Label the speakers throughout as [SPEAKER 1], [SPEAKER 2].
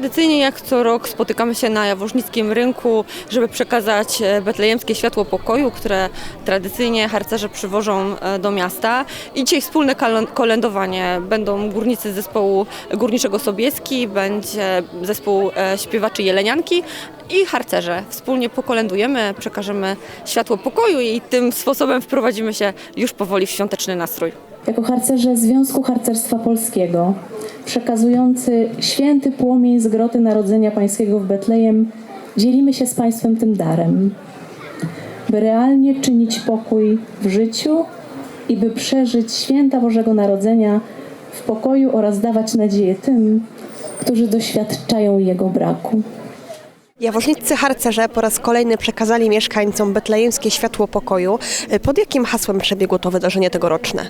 [SPEAKER 1] Tradycyjnie jak co rok spotykamy się na Jaworznickim Rynku, żeby przekazać e, betlejemskie światło pokoju, które tradycyjnie harcerze przywożą e, do miasta. I dzisiaj wspólne kolędowanie. Będą górnicy zespołu Górniczego Sobieski, będzie zespół e, śpiewaczy Jelenianki i harcerze. Wspólnie pokolędujemy, przekażemy światło pokoju i tym sposobem wprowadzimy się już powoli w świąteczny nastrój.
[SPEAKER 2] Jako harcerze Związku Harcerstwa Polskiego, przekazujący święty płomień z groty Narodzenia Pańskiego w Betlejem, dzielimy się z Państwem tym darem, by realnie czynić pokój w życiu i by przeżyć święta Bożego Narodzenia w pokoju oraz dawać nadzieję tym, którzy doświadczają jego braku.
[SPEAKER 3] Jaworzniccy harcerze po raz kolejny przekazali mieszkańcom betlejemskie światło pokoju. Pod jakim hasłem przebiegło to wydarzenie tegoroczne?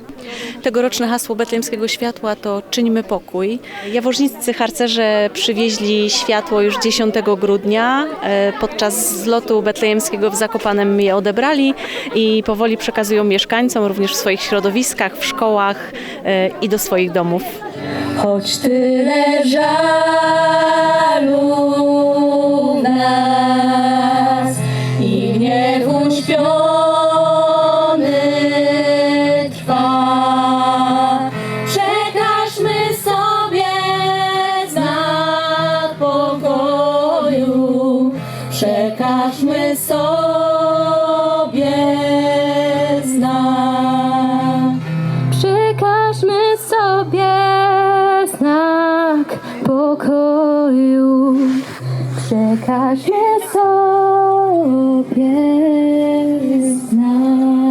[SPEAKER 4] Tegoroczne hasło Betlejemskiego Światła to Czyńmy pokój. Jaworzniccy harcerze przywieźli światło już 10 grudnia. E, Podczas zlotu betlejemskiego w Zakopanem je odebrali i powoli przekazują mieszkańcom, również w swoich środowiskach, w szkołach e, i do swoich domów.
[SPEAKER 2] Choć tyle żalu przekażmy sobie znak.
[SPEAKER 5] Przekażmy sobie znak pokoju. Przekażmy sobie znak.